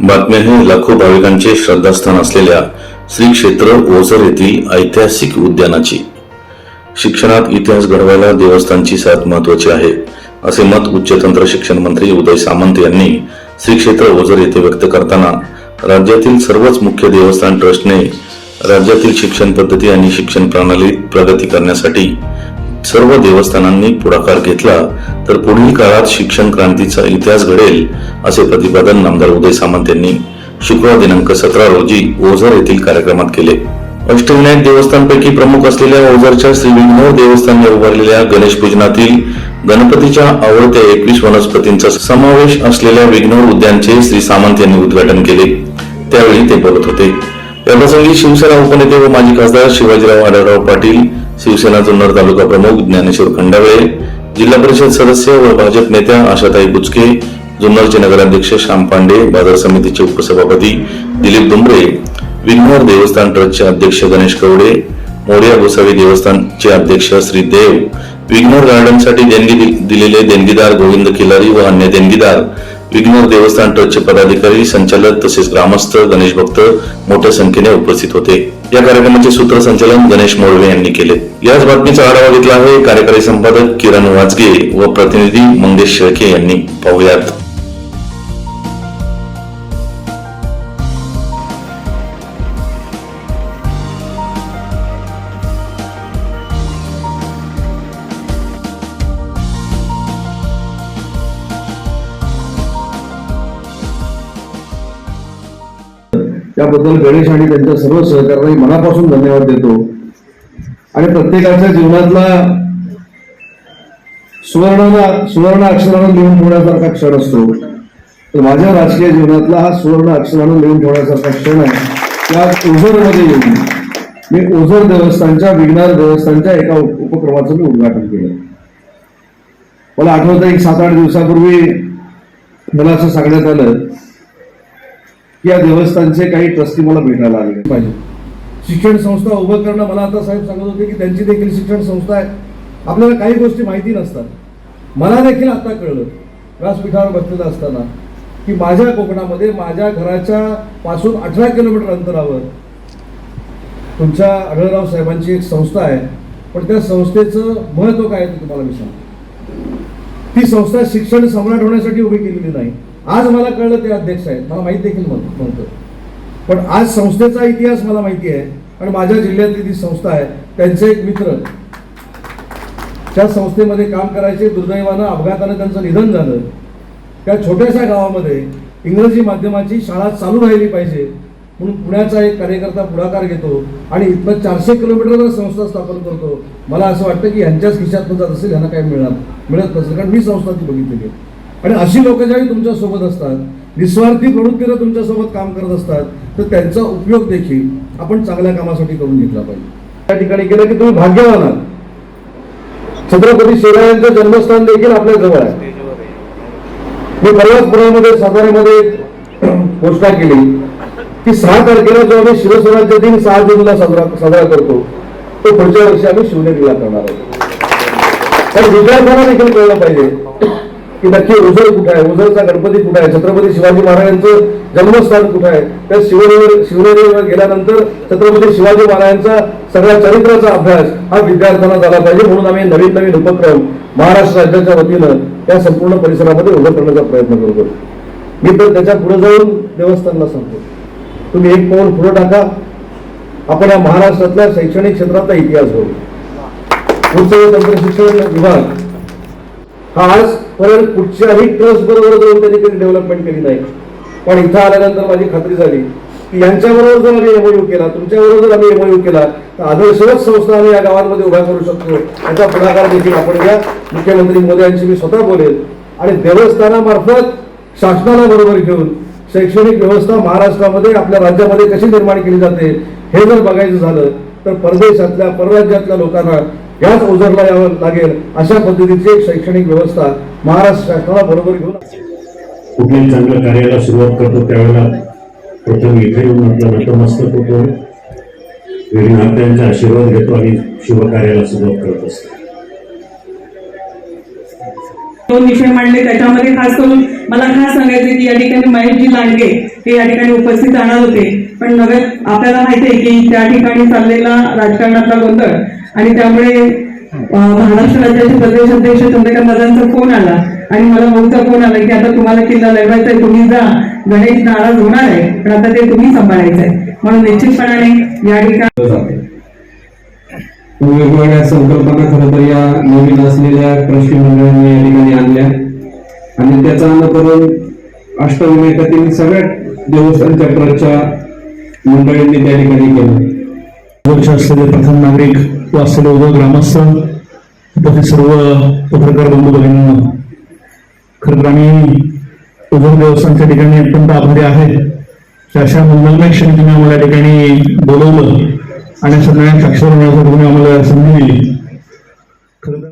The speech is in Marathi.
बातम्या हे लाखो भाविकांचे श्रद्धास्थान असलेल्या श्री क्षेत्र ओझर येथील ऐतिहासिक उद्यानाची. शिक्षणात इतिहास घडवायला देवस्थानची साथ महत्वाची आहे असे मत उच्च तंत्र शिक्षण मंत्री उदय सामंत यांनी श्री क्षेत्र ओझर येथे व्यक्त करताना राज्यातील सर्वच मुख्य देवस्थान ट्रस्टने राज्यातील शिक्षण पद्धती आणि शिक्षण प्रणालीत प्रगती करण्यासाठी सर्व देवस्थानांनी पुढाकार घेतला तर पुढील काळात शिक्षण क्रांतीचा इतिहास घडेल असे प्रतिपादन नामदार उदय सामंत यांनी शुक्रवार दिनांक सतरा रोजी ओझर येथील कार्यक्रमात केले. अष्टविनायक देवस्थानपैकी प्रमुख असलेल्या ओझरच्या श्री विघ्नोर देवस्थानने उभारलेल्या गणेश पूजनातील गणपतीच्या आवडत्या एकवीस वनस्पतींचा समावेश असलेल्या विघ्नोर उद्यानचे श्री सामंत यांनी उद्घाटन केले. त्यावेळी ते बोलत होते. याप्रसंगी शिवसेना उपनेते व माजी खासदार शिवाजीराव आढळराव पाटील शिवसेना जुन्नर तालुका प्रमुख ज्ञानेश्वर खंडागळे जिल्हा परिषद सदस्य व भाजप नेत्या आशाताई बुचके जुन्नरचे नगराध्यक्ष श्याम पांडे बाजार समितीचे उपसभापती दिलीप दुमरे विघ्नर देवस्थान ट्रस्टचे अध्यक्ष गणेश कवडे मोर्या गोसावी देवस्थानचे अध्यक्ष श्री देव विघ्नर गार्डनसाठी देणगी दिलेले देणगीदार गोविंद किलारी व अन्य देणगीदार विघ्नर देवस्थान ट्रस्टचे पदाधिकारी संचालक तसेच ग्रामस्थ गणेश भक्त मोठ्या संख्येने उपस्थित होते. या कार्यक्रमाचे सूत्रसंचालन गणेश मोळवे यांनी केले. याच बातमीचा आढावा घेतला आहे कार्यकारी संपादक किरण वाजगे व प्रतिनिधी मंगेश शेळके यांनी. पाहुयात. त्याबद्दल गणेश आणि त्यांच्या सर्व सहकार्यांना मनापासून धन्यवाद देतो. आणि प्रत्येकाच्या जीवनातला सुवर्ण सुवर्ण अक्षरानं लिहून ठेवण्यासारखा क्षण असतो. तर माझ्या राजकीय जीवनातला हा सुवर्ण अक्षरानं लिहून ठेवण्यासारखा क्षण आहे. त्या ओझरमध्ये येऊन मी ओझर देवस्थानच्या विघ्नार देवस्थानच्या एका उपक्रमाचं मी उद्घाटन केलं. मला आठवतं एक सात आठ दिवसापूर्वी मला असं सांगण्यात आलं या देवस्थानचे काही ट्रस्टी मला भेटायला आले. पाहिजे. शिक्षण संस्था उभं करणं मला आता साहेब सांगत होते की त्यांची देखील शिक्षण संस्था आहे. आपल्याला काही गोष्टी माहिती नसतात. मला देखील आता कळलं व्यासपीठावर बसलेलं असताना की माझ्या कोकणामध्ये माझ्या घराच्या पासून अठरा किलोमीटर अंतरावर तुमच्या आढळराव साहेबांची एक संस्था आहे. पण त्या संस्थेचं महत्त्व काय आहे ते तुम्हाला मी सांगतो. ती संस्था शिक्षण सम्राट होण्यासाठी उभी केलेली नाही. आज मला कळलं ते अध्यक्ष आहेत. मला माहीत देखील म्हणतो पण आज संस्थेचा इतिहास मला माहिती आहे आणि माझ्या जिल्ह्यातली ती संस्था आहे त्यांचे एक मित्र त्या संस्थेमध्ये काम करायचे दुर्दैवानं अपघातानं त्यांचं निधन झालं. त्या छोट्याशा गावामध्ये इंग्रजी माध्यमाची शाळा चालू राहिली पाहिजे म्हणून पुण्याचा एक कार्यकर्ता पुढाकार घेतो आणि इथनं चारशे किलोमीटरवर संस्था स्थापन करतो. मला असं वाटतं की यांच्याच खिशात जात असेल यांना काय मिळणार मिळत नसेल. कारण मी संस्था ती बघितलेली आहे. आणि अशी लोक ज्यावेळी तुमच्यासोबत असतात निस्वार्थी प्रवृत्तीनं तुमच्यासोबत काम करत असतात तर त्यांचा उपयोग देखील आपण चांगल्या कामासाठी करून घेतला पाहिजे. त्या ठिकाणी गेलं की तुम्ही भाग्यवान आहात. छत्रपती शिवरायांचं जन्मस्थान देखील आपल्या जवळ आहे. मी परवाच पुण्यामध्ये साताऱ्यामध्ये घोषणा केली की सहा तारखेला जो आम्ही शिवस्वराज्य दिन सहा जूनला साजरा साजरा करतो तो पुढच्या वर्षी आम्ही शिवनेरीला करणार आहोत. तर विद्यार्थ्यांना देखील कळलं पाहिजे की नक्की उजळ कुठं आहे? उजळचा गणपती कुठं आहे? छत्रपती शिवाजी महाराजांचं जन्मस्थान कुठं आहे? त्या शिवनेरीवर शिवनेरीवर गेल्यानंतर छत्रपती शिवाजी महाराजांचा सगळ्या चरित्राचा अभ्यास हा विद्यार्थ्यांना झाला पाहिजे म्हणून आम्ही नवीन नवीन उपक्रम महाराष्ट्र राज्याच्या वतीनं त्या संपूर्ण परिसरामध्ये उभं करण्याचा प्रयत्न करतो. मी तर त्याच्या पुढे जाऊन देवस्थानला सांगतो. तुम्ही एक पाऊल पुढे टाका. आपण या महाराष्ट्रातल्या शैक्षणिक क्षेत्राचा इतिहास होऊ उच्च तंत्रशिक्षण विभाग हा आज परत कुठच्याही ट्रस्ट बरोबर जाऊन त्यांनी कधी डेव्हलपमेंट केली नाही. पण इथं आल्यानंतर माझी खात्री झाली की यांच्याबरोबर जर आम्ही एमओयू केला तुमच्याबरोबर जर आम्ही एमओयू केला तर आदर्शवत संस्था आम्ही या गावांमध्ये उभ्या करू शकतो. याचा पुढाकार देखील आपण घ्या. मुख्यमंत्री मोदयांशी मी स्वतः बोलेल आणि देवस्थानामार्फत शासनाला बरोबर घेऊन शैक्षणिक व्यवस्था महाराष्ट्रामध्ये आपल्या राज्यामध्ये कशी निर्माण केली जाते हे जर बघायचं झालं तर परदेशातल्या परराज्यातल्या लोकांना याच ओझरला यावं लागेल अशा पद्धतीची एक शैक्षणिक व्यवस्था महाराष्ट्र शासनाला बरोबर घेऊन कुठल्याही चांगल्या कार्याला सुरुवात करतो त्यावेळेला प्रथम इथे येऊन आपलं नतमस्तक होतो. विघ्नार्थ्यांचा आशीर्वाद घेतो आणि शुभ कार्याला सुरुवात करत असतो. दोन विषय मांडले त्याच्यामध्ये खास करून मला खास सांगायचे की या ठिकाणी महेशजी लांडगे हे या ठिकाणी उपस्थित राहणार होते. पण नव्हे आपल्याला माहिती आहे की त्या ठिकाणी चाललेला राजकारणातला गोंधळ आणि त्यामुळे महाराष्ट्र राज्याचे प्रदेश अध्यक्ष चंद्रकांत दादांचा फोन आला. आणि मला भाऊचा फोन आला की आता तुम्हाला किल्ला लढवायचा आहे तुम्ही जा. गणेश नाराज होणार आहे पण आता ते तुम्ही सांभाळायचं आहे. म्हणून निश्चितपणाने या ठिकाणी वेगवेगळ्या संकल्पना खरं तर या नवीन असलेल्या कृषी मंडळांनी या ठिकाणी आणल्या. आणि त्याचा अनुकरण अष्टविनायकातील सगळ्या देवस्थान चक्राच्या मंडळींनी त्या ठिकाणी केलं. प्रथम नागरिक वासडे व ग्रामस्थ उपस्थित सर्व पत्रकार बंधू भगिनींना खरं तर आम्ही उभर देवस्थानच्या ठिकाणी अत्यंत आभारी आहे की अशा मंगलमय क्षणी तुम्ही आम्हाला ठिकाणी बोलवलं आणि सगळ्यांना साक्षर होण्यासाठी तुम्ही आम्हाला संधी दिली खरं